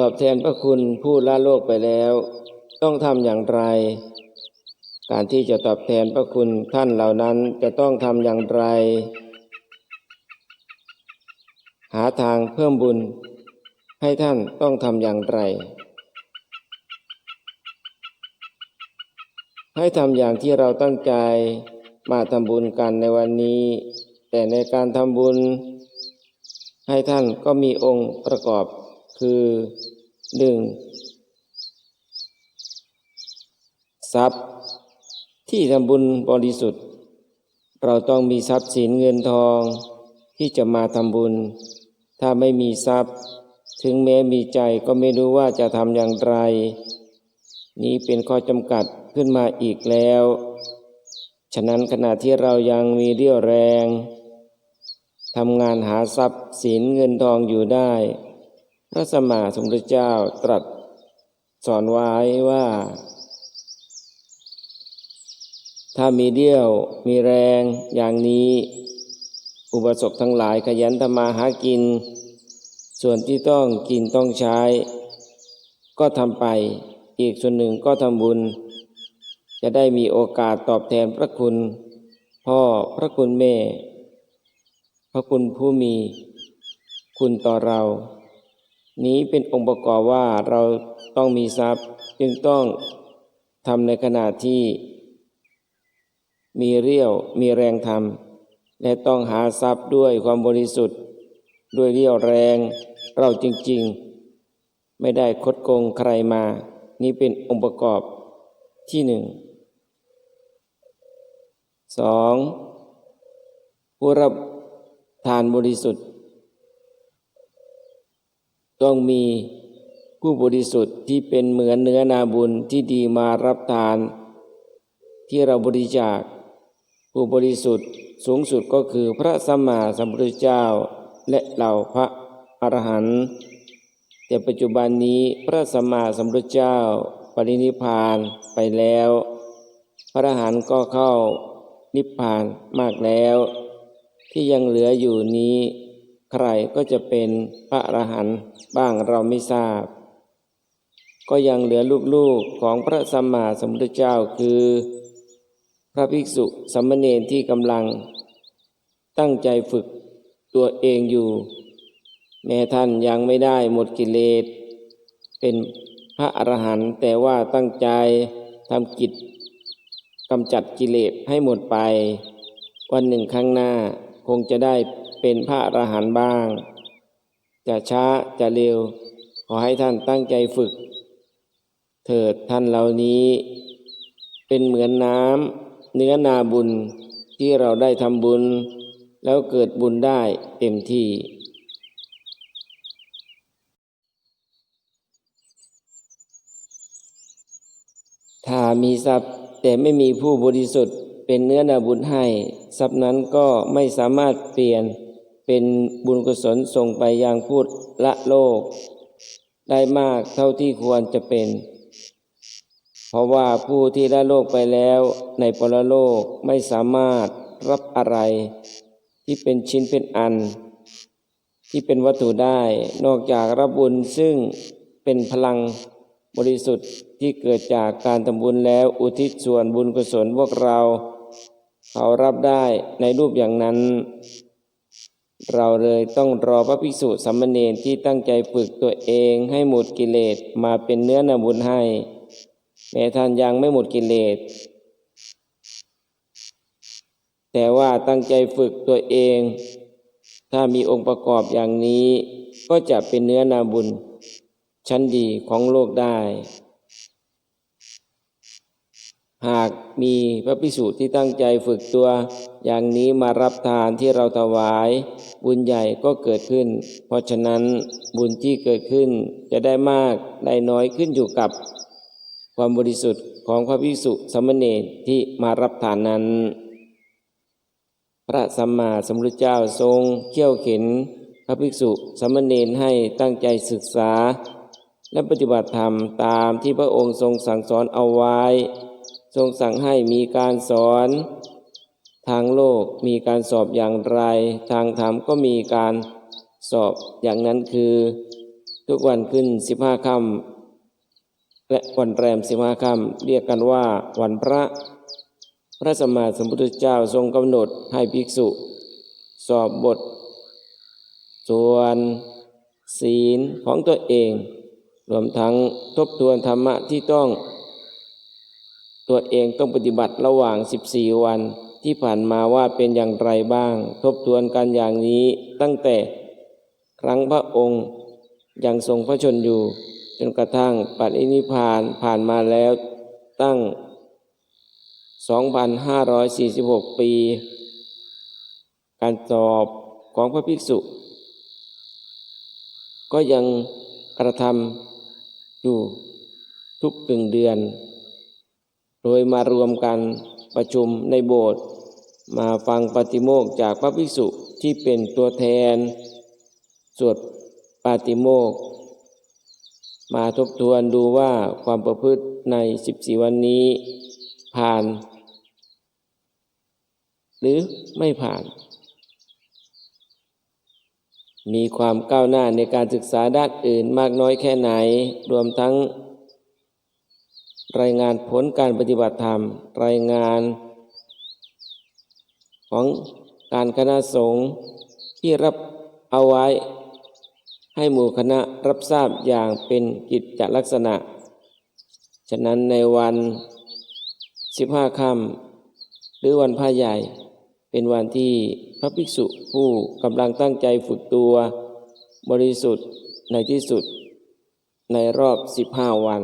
ตอบแทนพระคุณผู้ละโลกไปแล้ว ต้องทำอย่างไร การที่จะตอบแทนพระคุณท่านเหล่านั้นจะต้องทำอย่างไร หาทางเพิ่มบุญ ให้ท่านต้องทำอย่างไร ให้ทำอย่างที่เราตั้งใจมาทำบุญกันในวันนี้ แต่ในการทำบุญ ให้ท่านก็มีองค์ประกอบคือ หนึ่งทรัพย์ที่ทำบุญบริสุทธิ์ เราต้องมีทรัพย์สินเงินทองที่จะมาทำบุญ ถ้าไม่มีทรัพย์ ถึงแม้มีใจก็ไม่รู้ว่าจะทำอย่างไร นี้เป็นข้อจำกัดขึ้นมาอีกแล้ว ฉะนั้นขณะที่เรายังมีเรี่ยวแรงทำงานหาทรัพย์สินเงินทองอยู่ได้ ระสมมาสมพุทธเจ้าตรัสสอนไว้ว่า ถ้ามีเดี่ยวมีแรงอย่างนี้ อุปสมบททั้งหลายขยันทำมาหากิน ส่วนที่ต้องกินต้องใช้ ก็ทำไปอีกส่วนหนึ่งก็ทำบุญ จะได้มีโอกาสตอบแทนพระคุณ พ่อพระคุณแม่ พระคุณผู้มี คุณต่อเรา นี้เป็นองค์ประกอบว่าเราต้องมีทรัพย์จึงต้องทำในขณะที่ มีเรี่ยวมีแรงทำและต้องหาทรัพย์ด้วยความบริสุทธิ์ ด้วยเรี่ยวแรงเราจริงๆ ไม่ได้คดโกงใครมา นี่เป็นองค์ประกอบที่หนึ่งสองผู้รับทานบริสุทธิ์ ต้องมีผู้บริสุทธิ์ที่เป็นเหมือนเนื้อนาบุญที่ดีมารับทาน ที่เราบริจาค ผู้บริสุทธิ์สูงสุดก็คือพระสัมมาสัมพุทธเจ้า และเหล่าพระอรหันต์แต่ปัจจุบันนี้พระสัมมาสัมพุทธเจ้าปรินิพานไปแล้ว พระอรหันต์ก็เข้านิพพานมากแล้ว ที่ยังเหลืออยู่นี้ ใครก็จะเป็นพระอรหันต์บ้างเราไม่ทราบ ก็ยังเหลือลูกๆของพระสัมมาสัมพุทธเจ้าคือ พระภิกษุสามเณรที่กำลัง ตั้งใจฝึกตัวเองอยู่ แม้ท่านยังไม่ได้หมดกิเลส เป็นพระอรหันต์แต่ว่าตั้งใจทำกิจกำจัดกิเลสให้หมดไป วันหนึ่งข้างหน้าคงจะได้ เป็นพระอรหันต์บ้าง จะช้าจะเร็ว ขอให้ท่านตั้งใจฝึก เถิดท่านเหล่านี้ เป็นเหมือนน้ำเนื้อนาบุญที่เราได้ทำบุญ แล้วเกิดบุญได้เต็มที่ถ้ามีทรัพย์แต่ไม่มีผู้บริสุทธิ์เป็นเนื้อนาบุญให้ ทรัพย์นั้นก็ไม่สามารถเปลี่ยน เป็นบุญกุศลส่งไปยังพูดละโลก ได้มากเท่าที่ควรจะเป็น เพราะว่าผู้ที่ละโลกไปแล้วในปรโลกไม่สามารถรับอะไรที่เป็นชิ้นเป็นอัน ที่เป็นวัตถุได้ นอกจากรับบุญซึ่งเป็นพลังบริสุทธิ์ที่เกิดจากการทำบุญแล้วอุทิศส่วนบุญกุศลพวกเรา เขารับได้ในรูปอย่างนั้น เราเลยต้องรอพระภิกษุสามเณรที่ตั้งใจฝึกตัวเองให้หมดกิเลสมาเป็นเนื้อนาบุญให้ แม้ท่านยังไม่หมดกิเลส แต่ว่าตั้งใจฝึกตัวเอง ถ้ามีองค์ประกอบอย่างนี้ ก็จะเป็นเนื้อนาบุญ ชั้นดีของโลกได้ หากมีพระภิกษุที่ตั้งใจฝึกตัว อย่างนี้มารับทานที่เราถวาย บุญใหญ่ก็เกิดขึ้น เพราะฉะนั้นบุญที่เกิดขึ้นจะได้มากได้น้อยขึ้นอยู่กับ ความบริสุทธิ์ของพระภิกษุสมณรที่มารับทานนั้น พระสัมมาสัมพุทธเจ้าทรงเขี่ยวเข็น พระภิกษุสมเณรให้ตั้งใจศึกษา และปฏิบัติธรรมตามที่พระองค์ทรงสั่งสอนเอาไว้ ทรงสั่งให้มีการสอน ทางโลกมีการสอบอย่างไร ทางธรรมก็มีการสอบอย่างนั้นคือ ทุกวันขึ้นสิบห้าค่ำและวันแรมสิบห้าค่ำเรียกกันว่าวันพระ พระสัมมาสัมพุทธเจ้าทรงกำหนดให้ภิกษุ สอบบท ส่วนศีลของตัวเอง รวมทั้งทบทวนธรรมะที่ต้อง ตัวเองต้องปฏิบัติระหว่าง 14 วัน ที่ผ่านมาว่าเป็นอย่างไรบ้าง ทบทวนกันอย่างนี้ตั้งแต่ครั้งพระองค์ยังทรงพระชนอยู่ จนกระทั่งปัจนิพพานผ่านมาแล้วตั้ง 2,546 ปี การสอบของพระภิกษุ ก็ยังกระทำอยู่ทุกกึ่งเดือน โดยมารวมกันประชุมในโบสถ์มาฟังปฏิโมกจากพระภิกษุที่เป็นตัวแทน สวดปาติโมก มาทบทวนดูว่าความประพฤติใน 14 วันนี้ผ่าน หรือไม่ผ่าน มีความก้าวหน้าในการศึกษาด้านอื่นมากน้อยแค่ไหนรวมทั้ง รายงานผลการปฏิบัติธรรม รายงานของการคณะสงฆ์ที่รับเอาไว้ ให้หมู่คณะรับทราบอย่างเป็นกิจจลักษณะ ฉะนั้นในวัน 15ค่ำหรือวันพระใหญ่ เป็นวันที่พระภิกษุผู้กำลังตั้งใจฝึกตัว บริสุทธิ์ในที่สุดในรอบ 15 วัน